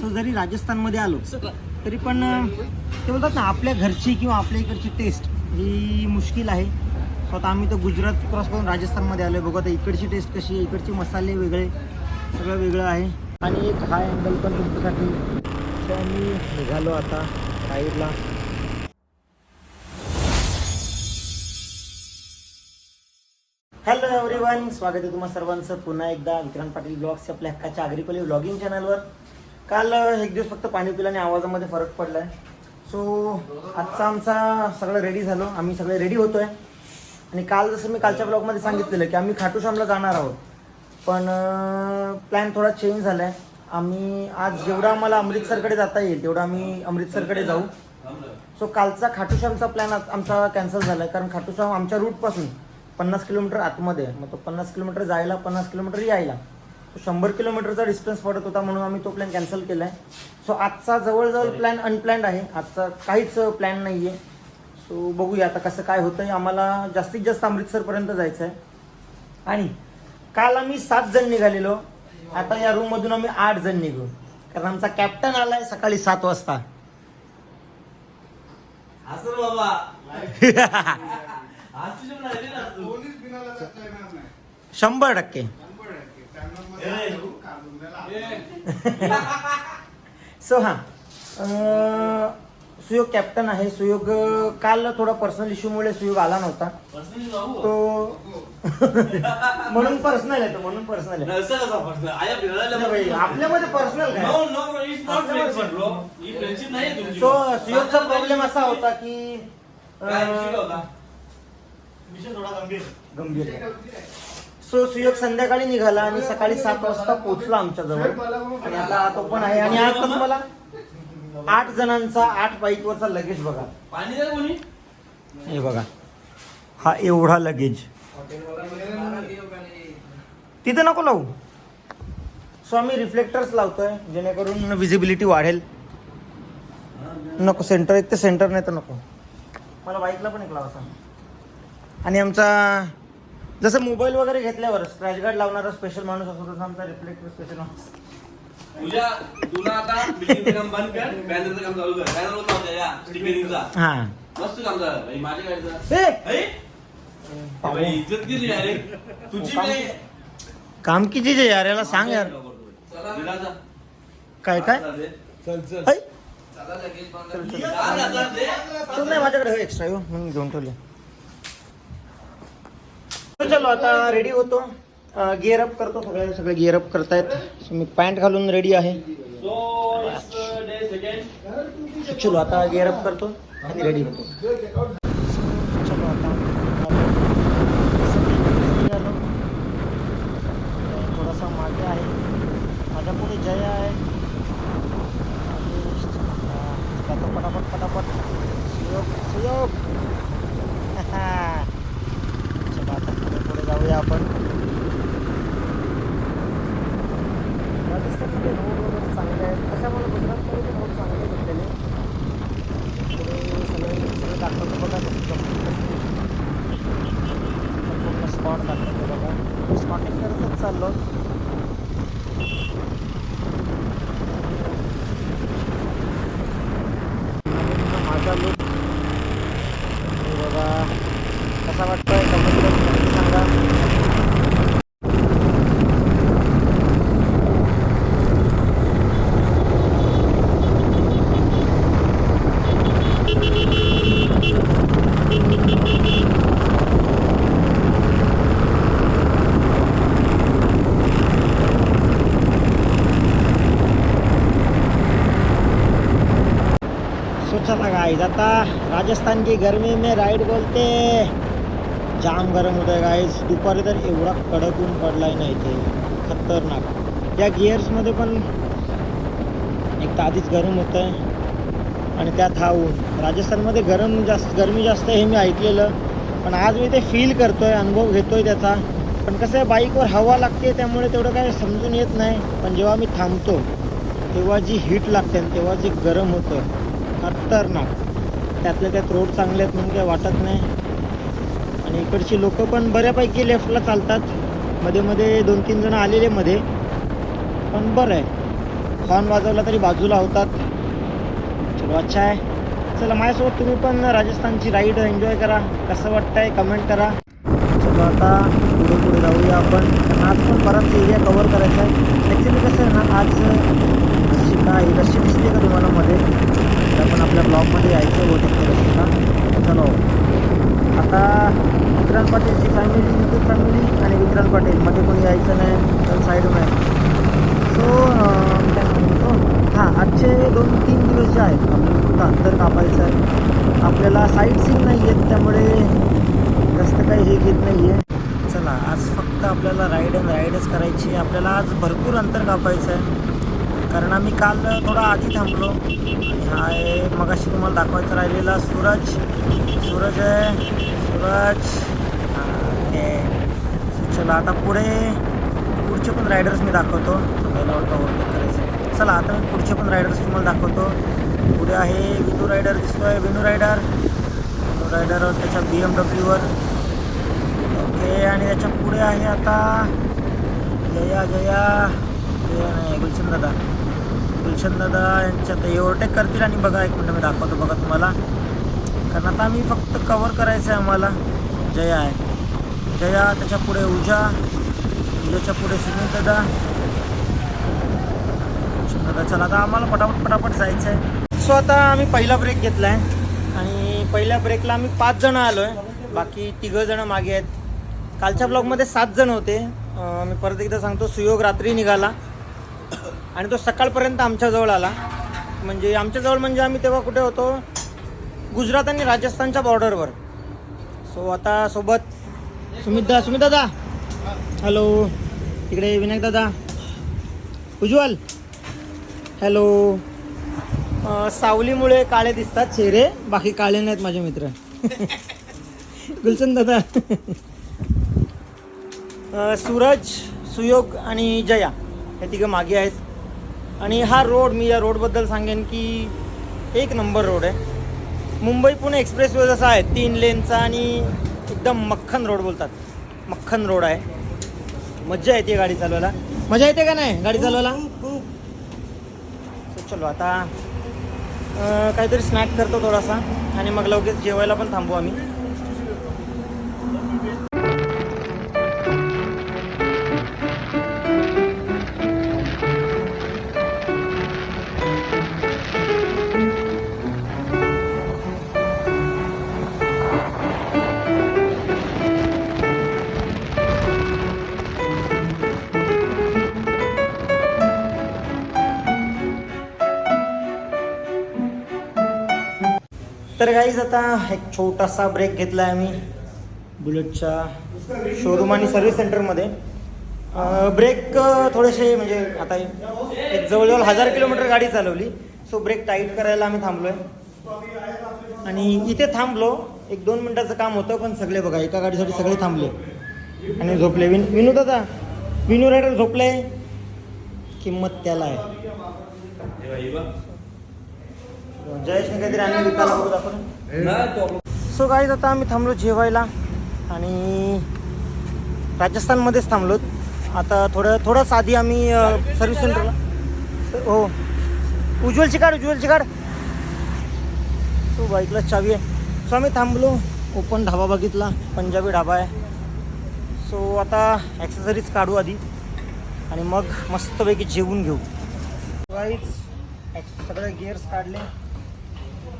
So जरी राजस्थानमध्ये आलो तरी पण ते बोलतात ना आपल्या घरची किंवा आपल्या इकडची टेस्ट ही मुश्किल आहे. सो आता आम्ही तर गुजरात क्रॉस करून राजस्थानमध्ये आलो आहे बघू आता इकडची टेस्ट कशी आहे इकडचे मसाले वेगळे सगळं वेगळं आहे. आणि एक हाय अँगल पण तुमच्यासाठी. तर आम्ही निघालो आता राईडला हॅलो एव्हरीवन स्वागत आहे तुम्हा सर्वांचं पुन्हा एकदा विक्रांत पाटील ब्लॉग्स आपल्या हक्काच्या आग्रिपली ब्लॉगिंग चॅनलवर काल एक दिवस फक्त पाणी पिलं आणि आवाजामध्ये फरक पडलाय. सो आजचा आमचा सगळं रेडी झालो. आम्ही सगळे रेडी होतोय. आणि काल जसं मी कालच्या ब्लॉगमध्ये सांगितलेलं की आम्ही खाटूश्यामला जाणार आहोत. पण प्लॅन थोडा चेंज झालाय. आम्ही आज जेवढा आम्हाला अमृतसरकडे जाता येईल तेवढा आम्ही अमृतसरकडे जाऊ. सो कालचा खाटूश्यामचा प्लॅन आमचा कॅन्सल झालाय. कारण खाटूश्याम आमच्या रूटपासून पन्नास किलोमीटर आतमध्ये आहे. मग तो पन्नास किलोमीटर जायला पन्नास किलोमीटर यायला. शंभर किलोमीटरचा डिस्टन्स पडत होता म्हणून आम्ही तो प्लॅन कॅन्सल केला आहे सो आजचा जवळजवळ प्लॅन अनप्लॅन्ड आहे. आजचा काहीच प्लॅन नाही आहे सो बघूया आता कसं काय होतं आहे आम्हाला जास्तीत जास्त अमृतसरपर्यंत जायचं आहे आणि काल आम्ही सात जण निघालेलो. आता या रूममधून आम्ही आठ जण निघू. कारण आमचा कॅप्टन आलाय सकाळी सात वाजता. असं बाबा. शंभर टक्के. त्यांना मग ए. करू, काढून द्यायला. सो हां सुयोग कॅप्टन आहे. सुयोग काल थोडा पर्सनल इश्यूमुळे सुयोग आला नव्हता. तो म्हणून पर्सनल आहे तो म्हणून पर्सनल आहे. आपल्यामध्ये पर्सनल काय? ही तो सुयोगचा प्रॉब्लेम असा होता की गंभीर. गंभीर आहे. सो सुयोग संध्याकाळी निघाला आणि सकाळी सात वाजता पोहोचला आमच्या जवळ. आणि आता तो पण आहे. आणि आज तर तुम्हाला आठ जणांचा आठ बाईक वरचा लगेज बघा हे बघा. हा एवढा लगेज. तिथे नको लावू. सो आम्ही रिफ्लेक्टर्स लावतोय जेणेकरून विजिबिलिटी वाढेल. नको सेंटर एक ते सेंटर नाही तर नको. मला बाईकला पण एक लावा सांग. आणि आमचा जसं मोबाईल वगैरे घेतल्यावर स्क्रॅच गार्ड लावणारा स्पेशल माणूस असतो तसं आमचा रिफ्लेक्टर स्पेशल माणूस तुझ्या तुला आता बिल्डिंगचं काम बंद कर बॅनरचं काम चालू कर. बॅनर होता होता या स्टिकरिंगचा हा. मस्त काम झालं. भाई माझ्या गाडीचं. ए! हे? भाई, इज्जत केली अरे तुझी काम- बी- काम की यार याला सांग यार. काय काय? हजार दे. ऐ, चल, चल. दे. नाही माझ्याकडे एक्स्ट्रा येऊ म्हणून घेऊन ठेवले चलो आता रेडी होतो. गिअर अप करतो. सगळे सगळे गिअर अप करतायत. मी पॅन्ट घालून रेडी आहे. चलो आता गिअर अप करतो आणि रेडी होतो. चलो आता. थोडासा मागे आहे. माझ्या पुढे जय आहे. आणि, पटापट. सुयोग सुयोग. कसा वाटतोय कमेंट नक्की गाइस आता राजस्थान की गर्मी में राइड बोलते जाम गरम होत आहे गाईज दुपारी तर एवढा कडक ऊन पडलाय ना इथे. खतरनाक. त्या गिअर्समध्ये पण एक तर आधीच गरम होत आहे आणि त्यात हा ऊन. राजस्थानमध्ये गरम जास्त गरमी जास्त आहे हे मी ऐकलेलं. पण आज मी ते फील करतोय अनुभव घेतोय त्याचा. पण कसं आहे बाईकवर हवा लागते त्यामुळे तेवढं काय समजून येत नाही. पण जेव्हा मी थांबतो तेव्हा जी हीट लागते आणि तेव्हा जे गरम होतं खतरनाक. त्यातल्या त्यात रोड चांगले आहेत म्हणून काही वाटत नाही. आणि इकडची लोक पण बऱ्यापैकी लेफ्टला चालतात. मध्ये मध्ये दोन तीन जण आलेले मध्ये. पण बरं आहे. हॉर्न वाजवला तरी बाजूला होतात. चलो अच्छा आहे. चला माझ्यासोबत तुम्ही पण राजस्थानची राईड एन्जॉय करा. कसं वाटतंय? कमेंट करा. चलो आता पुढे पुढे जाऊया आपण. आज पण बराच एरिया कवर करायचा आहे. ॲक्च्युली कसं आहे ना आज शिका ही दिसते का तुम्हाला मध्ये? तर आपण आपल्या ब्लॉगमध्ये यायचं होते. ते चलो. आता विक्रांत पाटीलची फॅमिली युट्यूब फॅमिली आणि विक्रांत पाटील. मध्ये कोणी यायचं नाही तर साईडून आहे. सो काय म्हणतो? हां आजचे दोन तीन दिवस जे आहेत आपल्याला फक्त अंतर कापायचं आहे. आपल्याला साईट सीन नाही आहेत त्यामुळे जास्त काही हे घेत नाही आहे. चला आज फक्त आपल्याला राईड अँड राईडच करायची आहे. आपल्याला आज भरपूर अंतर कापायचं आहे. कारण आम्ही काल थोडा आधी थांबलो. हा आहे मगाशी तुम्हाला दाखवायचं राहिलेला सूरज. सूरज आहे. सूरज. हा, ओके चला आता पुढे पुढचे पण रायडर्स मी दाखवतो. पहिला वाटतं ओव्हरटेक करायचं चला आता मी पुढचे पण रायडर्स तुम्हाला दाखवतो. पुढे आहे विनू रायडर दिसतोय विनू रायडर. विनू रायडर त्याच्या बी एम डब्ल्यूवर ओके आणि त्याच्या पुढे आहे आता जया जया. जया नाही गुलशन दादा गुलशन दादा यांच्या ते ओव्हरटेक करतील आणि बघा एक मिनटं मी दाखवतो बघा तुम्हाला. कारण आता आम्ही फक्त कवर करायचं आहे आम्हाला. जया आहे. जया त्याच्या पुढे उजा उजाच्या पुढे सुनील दादा. गुलशन दादा चला आता आम्हाला पटापट पटापट जायचं आहे सो आता आम्ही पहिला ब्रेक घेतला आहे आणि पहिल्या ब्रेकला आम्ही पाच जणं आलो आहे बाकी तिघं जणं मागे आहेत. कालच्या ब्लॉगमध्ये सात जण होते. मी परत एकदा सांगतो सुयोग रात्री निघाला. आणि तो सकाळपर्यंत आमच्याजवळ आला. म्हणजे आमच्याजवळ म्हणजे आम्ही तेव्हा कुठे होतो? गुजरात आणि राजस्थानच्या बॉर्डरवर सो आता सोबत सुमितदा सुमितदा हॅलो तिकडे विनायक दादा उज्ज्वल हॅलो सावलीमुळे काळे दिसतात चेहरे बाकी काळे नाहीत माझे मित्र. गुलचंद दादा सूरज सुयोग आणि जया. हे तिघं मागे आहेत. आणि हा रोड मी या रोडबद्दल सांगेन की एक नंबर रोड आहे. मुंबई पुणे एक्सप्रेसवे जसा आहे तीन लेनचा आणि एकदम मक्खन रोड बोलतात. मक्खन रोड आहे. मज्जा येते गाडी चालवायला. मजा येते का नाही गाडी चालवायला? चलो आता काहीतरी स्नॅक करतो थोडासा आणि मग लगेच जेवायला पण थांबू आम्ही. तर गाईज आता एक छोटासा ब्रेक घेतला आहे आम्ही बुलेटच्या शोरूम आणि सर्व्हिस सेंटरमध्ये ब्रेक थोडेसे म्हणजे आता एक जवळजवळ हजार किलोमीटर गाडी चालवली. सो ब्रेक टाईट करायला आम्ही थांबलो आहे आणि इथे थांबलो. एक दोन मिनटाचं काम होतं पण सगळे बघा एका गाडीसाठी सगळे थांबले. आणि झोपले. विन विनू दादा विनू रायडर झोपले. किंमत त्याला आहे. जयेशने काहीतरी विकायला आपण. सो गाईज आता आम्ही थांबलो जेवायला आणि राजस्थानमध्येच थांबलो. आता थोडं थोडंच आधी आम्ही सर्व्हिस सेंटरला हो. उज्ज्वलची काढ उज्ज्वलची काढ. सो बाईकला चावी आहे. सो आम्ही थांबलो ओपन ढाबा बघितला पंजाबी ढाबा आहे. सो आता ॲक्सेसरीज काढू आधी आणि मग मस्तपैकी जेवून घेऊ. गाईज सगळे गिअर्स काढले.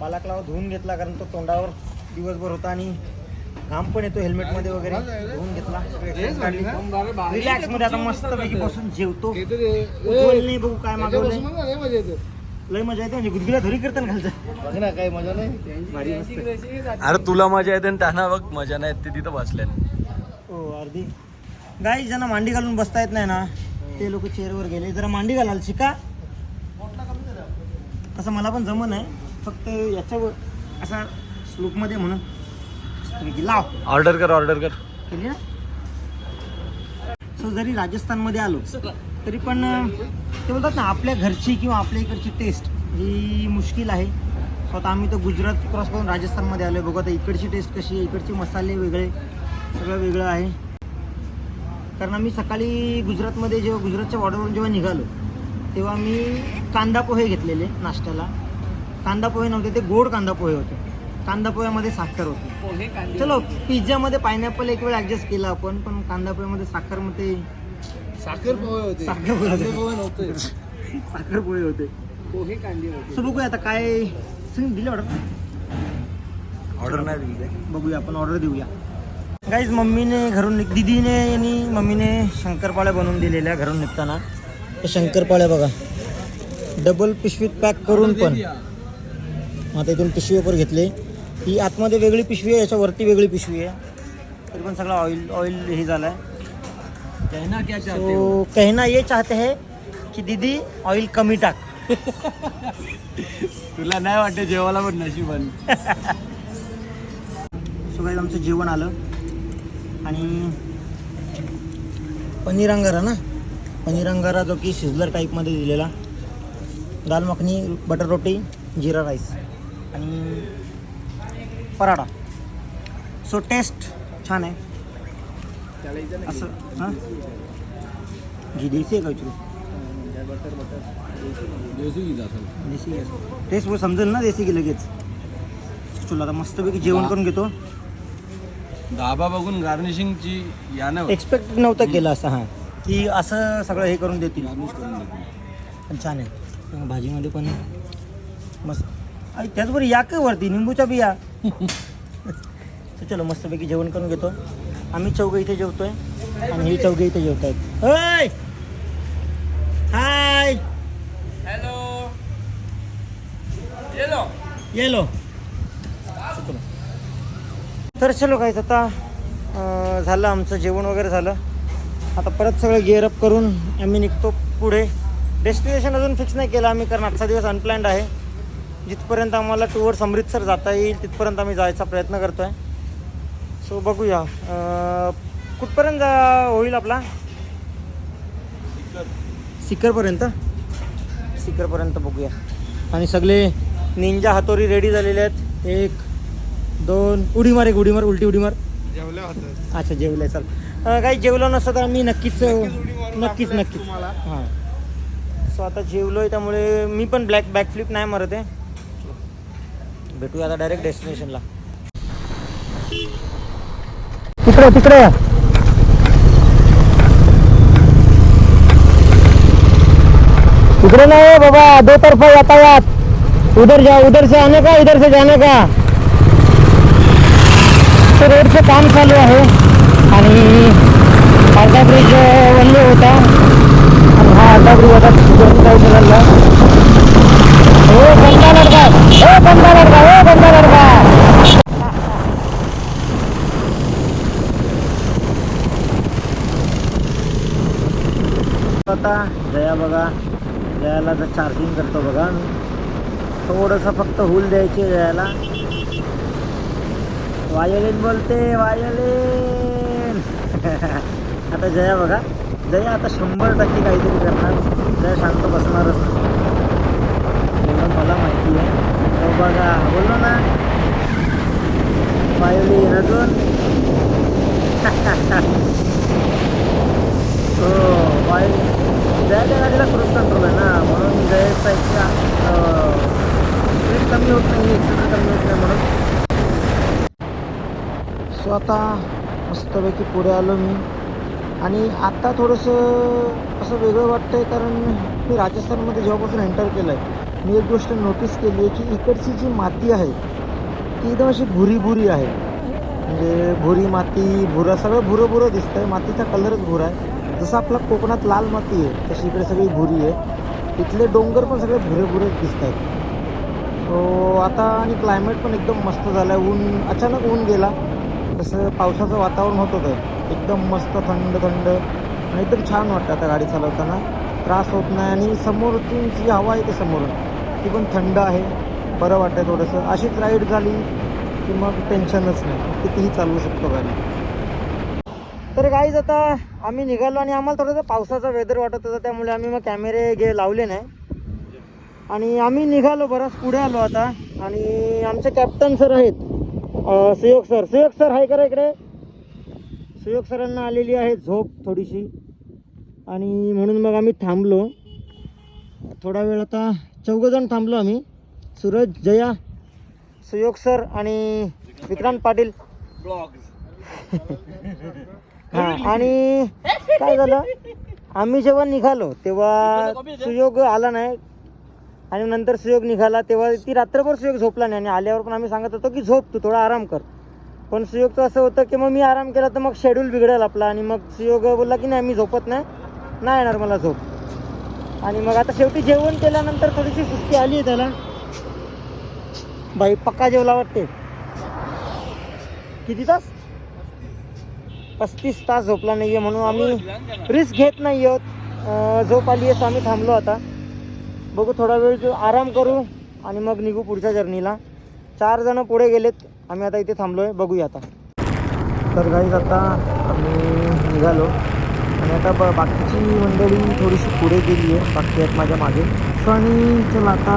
बालाकलावा धुवून घेतला कारण तो तोंडावर दिवसभर होता आणि घाम पण येतो हेल्मेटमध्ये वगैरे. धुवून घेतला. रिलॅक्समध्ये आता मस्त पैकी बसून जेवतो. उज्ज्वलने बघू काय मागवलंय. लय मजा येते. म्हणजे गुदगुल्या धरी कीर्तन घालतं काही मजा नाही. भारी मस्त. अरे तुला मजा येते आणि त्यांना बघ मजा नाही येत, ते तिथं बसले हो अर्धी. गाई ज्यांना मांडी घालून बसता येत नाही ना ते लोक चेअरवर गेले. जरा मांडी घालाल शिका. तसं मला पण जमन आहे फक्त याच्यावर असा स्लोपमध्ये म्हणून लाव. ऑर्डर कर ऑर्डर कर. केली ना? सो जरी राजस्थानमध्ये आलो तरी पण ते बोलतात ना आपल्या घरची किंवा आपल्या इकडची टेस्ट ही मुश्किल आहे. सो आता आम्ही तर गुजरात क्रॉस करून राजस्थानमध्ये आलो बघू आता इकडची टेस्ट कशी आहे इकडचे मसाले वेगळे सगळं वेगळं आहे. कारण आम्ही सकाळी गुजरातमध्ये जेव्हा गुजरातच्या बॉर्डरवरून जेव्हा निघालो तेव्हा मी कांदा पोहे घेतलेले नाश्त्याला. कांदा पोहे नव्हते ते गोड कांदा पोहे होते. कांदा पोह्यामध्ये साखर होती. चलो पिझ्झामध्ये पायनॅपल एक वेळ ऍडजस्ट केला आपण पण कांदा पोह्यामध्ये साखरमध्ये साखर पोहे होते. साखर पोहे होते. पोहे नव्हते. साखर पोहे होते. पोहे कांदे होते. सो बघूया आता काय सांग दिले ऑर्डर ऑर्डर नाही दिली. बघूया आपण ऑर्डर देऊया. गाईज मम्मीने घरून निघ दिदीने आणि मम्मीने शंकरपाळ्या बनवून दिलेल्या घरून निघताना. शंकरपाळ्या बघा. डबल पिशवीत पॅक करून पण. आता इथून पिशवी पेपर घेतले. ही आतमध्ये वेगळी पिशवी आहे याच्यावरती वेगळी पिशवी आहे. तरी पण सगळं ऑइल ऑइल हे झालं आहे कहना क्या तो कहना ये चाहते हैं की दीदी ऑइल कमी टाक. तुला नाही वाटत जेवायला पण नशीब सो काही आमचं जेवण आलं. आणि पनीर अंगारा ना? पनीर अंगारा जो की शिजलर टाईपमध्ये दिलेला. दाल मखनी बटर रोटी जिरा राईस आणि पराठा. सो टेस्ट छान आहे. असं हां? घी देसी आहे का इकडे देसी घ्या टेस्ट वो समजेल ना देसी घी लगेच? चला आता मस्तपैकी जेवण करून घेतो. धाबा बघून गार्निशिंगची यानं एक्सपेक्ट नव्हतं केलं असं हां. की असं सगळं हे करून देतील. पण छान आहे. भाजीमध्ये पण मस्त. आणि त्याचबरोबर या काय वरती निंबूच्या बिया. तर चलो मस्तपैकी जेवण करून घेतो. आम्ही चौघं इथे जेवतोय आणि ही चौघे इथे जेवत आहेत हाय! Hi hello! येलो? चलो तर चलो काहीच आता झालं आमचं जेवण वगैरे झालं. आता परत सगळं गिअरअप करून आम्ही निघतो पुढे. डेस्टिनेशन अजून फिक्स नाही केलं आम्ही कारण आजचा दिवस अनप्लॅन्ड आहे. जिथपर्यंत आम्हाला टूवर्स अमृतसर जाता येईल तिथपर्यंत आम्ही जायचा प्रयत्न करतो आहे सो बघूया कुठपर्यंत जा होईल आपला? सिकरपर्यंत सिकरपर्यंत बघूया. आणि सगळे निंजा हातोरी रेडी झालेले आहेत. एक दोन उडी मार एक उडी मार उलटी उडी मार. जेवल्या अच्छा जेवलंय चल. अं, काही जेवलो नसतं तर आम्ही नक्कीच नक्कीच नक्कीच. हां. सो आता जेवलोय त्यामुळे मी पण ब्लॅक बॅकफ्लिप नाही मारत आहे. भेटूया आता डायरेक्ट डेस्टिनेशनला तिकडे तिकडे. तिकडे नाही हो बाबा दो तरफा यातायात. उधर जा उधर से आने का इधर से जाने का? तो रोडचं काम चालू आहे. आणि अर्धा ब्रिज वल्ले होता. हा अर्धा ब्रिज आता आता जया बघा. जयाला तर चार्जिंग करतो बघा मी. थोडंसं फक्त हुल द्यायचे जयाला. वायोलिन बोलते वायोलिन आता जया बघा. जया आता शंभर टक्के काहीतरी करणार. जया शांत बसणारच एवढं मला माहिती आहे. बघा बोललो ना? वायोलिन अजून. हो वायोलिन जयाच्या गाडीला क्रूज कंट्रोल आहे ना म्हणून जयाचा इतका स्पीड कमी होत नाही एक्सिडंट कमी होत नाही म्हणून. सो आता मस्तपैकी पुढे आलो मी. आणि आत्ता थोडंसं असं वेगळं वाटतं आहे कारण मी राजस्थानमध्ये जेव्हापासून एंटर केलं आहे मी एक गोष्ट नोटीस केली आहे की इकडची जी माती आहे ती एकदम अशी भुरी भुरी आहे. म्हणजे भुरी माती भुरा सगळं भुरं भुरं दिसतं आहे मातीचा कलरच भुरा आहे. जसं आपला कोकणात लाल माती आहे तशी इकडे सगळी भुरी आहे. इथले डोंगर पण सगळे भुरे भुरेच दिसत आहेत सो आता आणि क्लायमेट पण एकदम मस्त झालं आहे ऊन अचानक ऊन गेला. तसं पावसाचं वातावरण होत होतं. एकदम मस्त थंड थंड. आणि एकदम छान वाटतं आता गाडी चालवताना. त्रास होत नाही आणि समोरची जी हवा आहे ते समोरून. ती पण थंड आहे. बरं वाटतं थोडंसं. अशीच राईड झाली की मग टेन्शनच नाही. कितीही चालवू शकतो गाडी. तर गाईज आता आम्ही निघालो आणि आम्हाला थोडंसं पावसाचा वेदर वाटत होता. त्यामुळे आम्ही मग कॅमेरे गे लावले नाही. आणि आम्ही निघालो बराच पुढे आलो आता. आणि आमचे कॅप्टन सर आहेत. सुयोग सर सुयोग सर आहे करा इकडे. सुयोग सरांना आलेली आहे झोप थोडीशी. आणि म्हणून मग आम्ही थांबलो. थोडा वेळ आता चौघजण थांबलो आम्ही. सूरज जया सुयोग सर आणि विक्रांत पाटील. हा आणि काय झालं? आम्ही जेव्हा निघालो तेव्हा सुयोग आला नाही. आणि नंतर सुयोग निघाला तेव्हा ती रात्रभर सुयोग झोपला नाही. आणि आल्यावर पण आम्ही सांगत होतो की झोप तू थोडा आराम कर. पण सुयोगचं असं होतं की मग मी आराम केला तर मग शेड्यूल बिघडेल आपला. आणि मग सुयोग बोलला की नाही मी झोपत नाही. नाही येणार मला झोप. आणि मग आता शेवटी जेवण केल्यानंतर थोडीशी सुस्ती आली आहे त्याला. बाई पक्का जेवला वाटते किती तास? पस्तीस तास झोपला नाहीये म्हणून आम्ही रिस्क घेत नाही आहोत झोप आली आहे तर आम्ही थांबलो आता. बघू थोडा वेळ आराम करू आणि मग निघू पुढच्या जर्नीला. चार जण पुढे गेलेत. आम्ही आता इथे थांबलो आहे बघूया आता. तर गाईज आता आम्ही निघालो. आणि आता ब बाकीची मंडळी थोडीशी पुढे गेली आहे. बाकी आहेत माझ्या मागे. सो आणि चला आता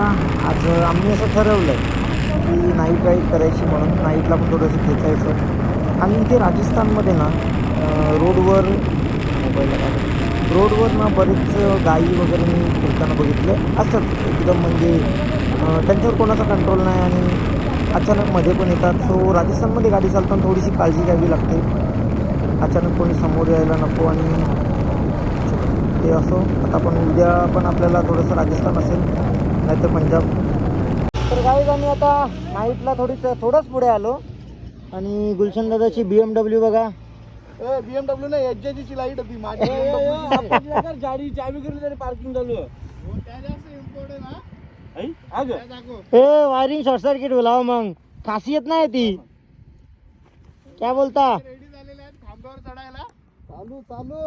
आज आम्ही असं ठरवलं आहे की नाईट राईड करायची म्हणून. नाईटला पण थोडंसं खेचायचं. आणि इथे राजस्थानमध्ये ना रोडवर मोबाईल रोडवर ना बरेच गायी वगैरे मी फिरताना बघितले असतात एकदम म्हणजे त्यांच्यावर कोणाचा कंट्रोल नाही आणि अचानक मध्ये पण येतात. सो राजस्थानमध्ये गाडी चालताना थोडीशी काळजी घ्यावी लागते. अचानक कोणी समोर यायला नको आणि ते असो. आता पण उद्या पण आपल्याला थोडंसं राजस्थान असेल नाहीतर पंजाब. तर गाईज आम्ही आता नाईटला थोडीच थोडंच पुढे आलो. आणि गुलशन दादाची बी एम डब्ल्यू बघा. बीएमडब्ल्यू नाही एच ची लाइट होती माझी गाडी चावी करून तरी पार्किंग चालू. ऐ? हा. ए वायरिंग शॉर्ट सर्किट बोलाव मग. खासियत नाही ती. काय बोलता रेडी झालेले आहेत खांब्यावर चढायला चालू चालू.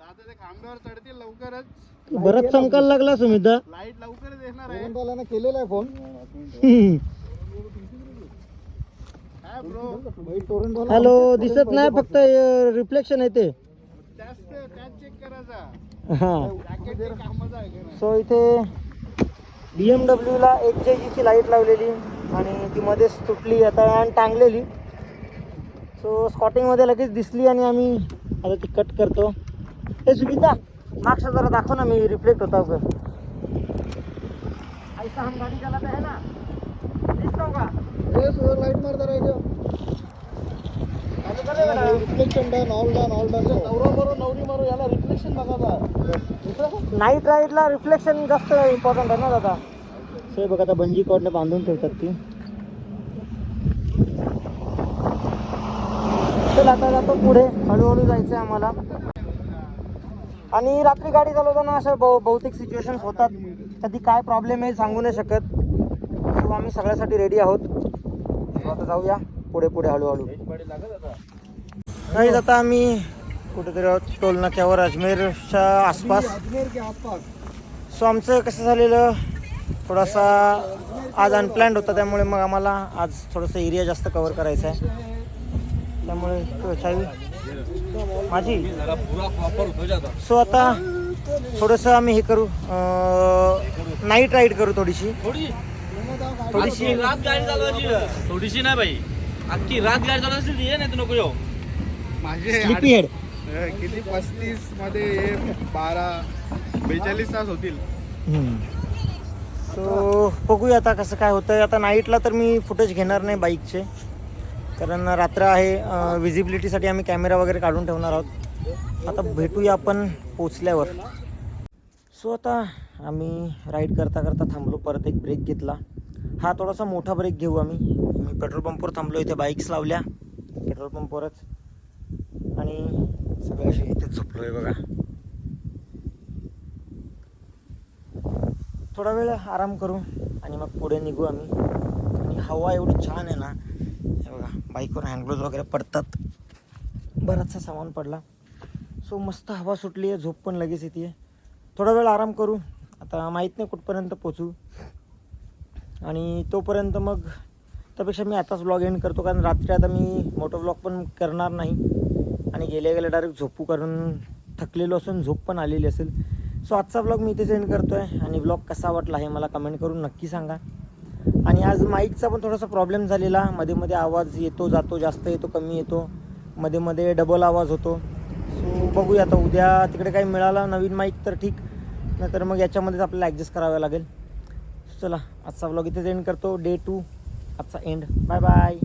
दादा ते खांब्यावर चढतील लवकरच. बरंच चमकायला लागला सुमिता लाइट लवकरच येणार आहे. केलेला आहे फोन. काय ब्रो हॅलो दिसत नाही फक्त रिफ्लेक्शन येते त्याच त्याच चेक करायचा हा. जॅकेट कामाचा आहे का नाही सो इथे बी एम डब्ल्यूला एक जे जीची लाइट लावलेली आणि ती मध्येच तुटली आता आणि टांगलेली. सो स्कॉटिंगमध्ये लगेच दिसली आणि आम्ही आता ती कट करतो. हे सुविधा मागचा जरा दाखव ना मी रिफ्लेक्ट होता का ऐसा हम गाडी चालत आहे ना. दिसतो का? लाइट मारता राहिलो चालू कर रे बेटा. Reflection done all done all done नवरा मारो नवरी मारो याला रिफ्लेक्शन बघा नाईट राईडला रिफ्लेक्शन जास्त इम्पॉर्टंट आहे ना दादा. बघ आता बंजी कॉर्डने बांधून ठेवतात ती. तर आता जातो पुढे. हळूहळू जायचं आहे आम्हाला. आणि रात्री गाडी चालवताना अशा बहु बहुतेक सिच्युएशन्स होतात. कधी काय प्रॉब्लेम आहे सांगू नाही शकत. सो आम्ही सगळ्यासाठी रेडी आहोत. आता जाऊया पुढे पुढे हळूहळू. नाही आता आम्ही कुठेतरी आहोत टोल नाक्यावर अजमेरच्या आसपास. आसपास सो आमचं कसं झालेलं थोडासा आज अनप्लॅन्ड होता त्यामुळे मग आम्हाला आज थोडंसं एरिया जास्त कवर करायचा आहे त्यामुळे तो चावी माझी जरा पुरा प्रॉपर जाता सो आता थोडंसं आम्ही हे करू. नाईट राईड करू थोडीशी. थोडी? थोडीशी रात गाडी चालवायची. थोडीशी नाही बाई. अख्खी रात गाडी चालवायची ये नाही तर नको येऊ माझे स्लिपी हेड किती? पस्तीसमध्ये हे बारा बेचाळीस तास होतील. सो बघूया आता कसं काय होतं आता नाईटला तर मी फुटेज घेणार नाही बाईकचे कारण रात्र आहे विजिबिलिटीसाठी आम्ही कॅमेरा वगैरे काढून ठेवणार आहोत. आता भेटूया आपण पोचल्यावर सो आता आम्ही राईड करता करता थांबलो परत एक ब्रेक घेतला. हा थोडासा मोठा ब्रेक घेऊ आम्ही. मी पेट्रोल पंपवर थांबलो इथे बाईक्स लावल्या. पेट्रोल पंपवरच आणि सगळे असे इथेच झोपलो आहे बघा. थोडा वेळ आराम करू आणि मग पुढे निघू आम्ही. आणि हवा एवढी छान आहे ना. हे बघा. बाईकवर हँडग्लोज वगैरे पडतात. बराचसा सामान पडला. सो मस्त हवा सुटली आहे झोप पण लगेच येते थोडा वेळ आराम करू. आता माहीत नाही कुठपर्यंत पोचू. आणि तोपर्यंत मग त्यापेक्षा मी आताच ब्लॉग एंड करतो कारण रात्री आता मी मोठं ब्लॉग पण करणार नाही. आणि गेल्या गेल्या डायरेक्ट झोपू कारण थकलेलो असून झोप पण आलेली असेल. सो आजचा ब्लॉग मी इथेच एंड करतो आहे आणि ब्लॉग कसा वाटला हे मला कमेंट करून नक्की सांगा. आणि आज माईकचा पण थोडासा प्रॉब्लेम झालेला. मध्ये मध्ये आवाज येतो जातो जास्त येतो कमी येतो. मध्ये मध्ये डबल आवाज होतो. सो बघूया आता उद्या तिकडे काही मिळाला नवीन माईक तर ठीक. नाहीतर मग याच्यामध्येच आपल्याला ॲडजस्ट करावं लागेल. चला आजचा ब्लॉग इथेच एंड करतो. डे टू आजचा एंड बाय बाय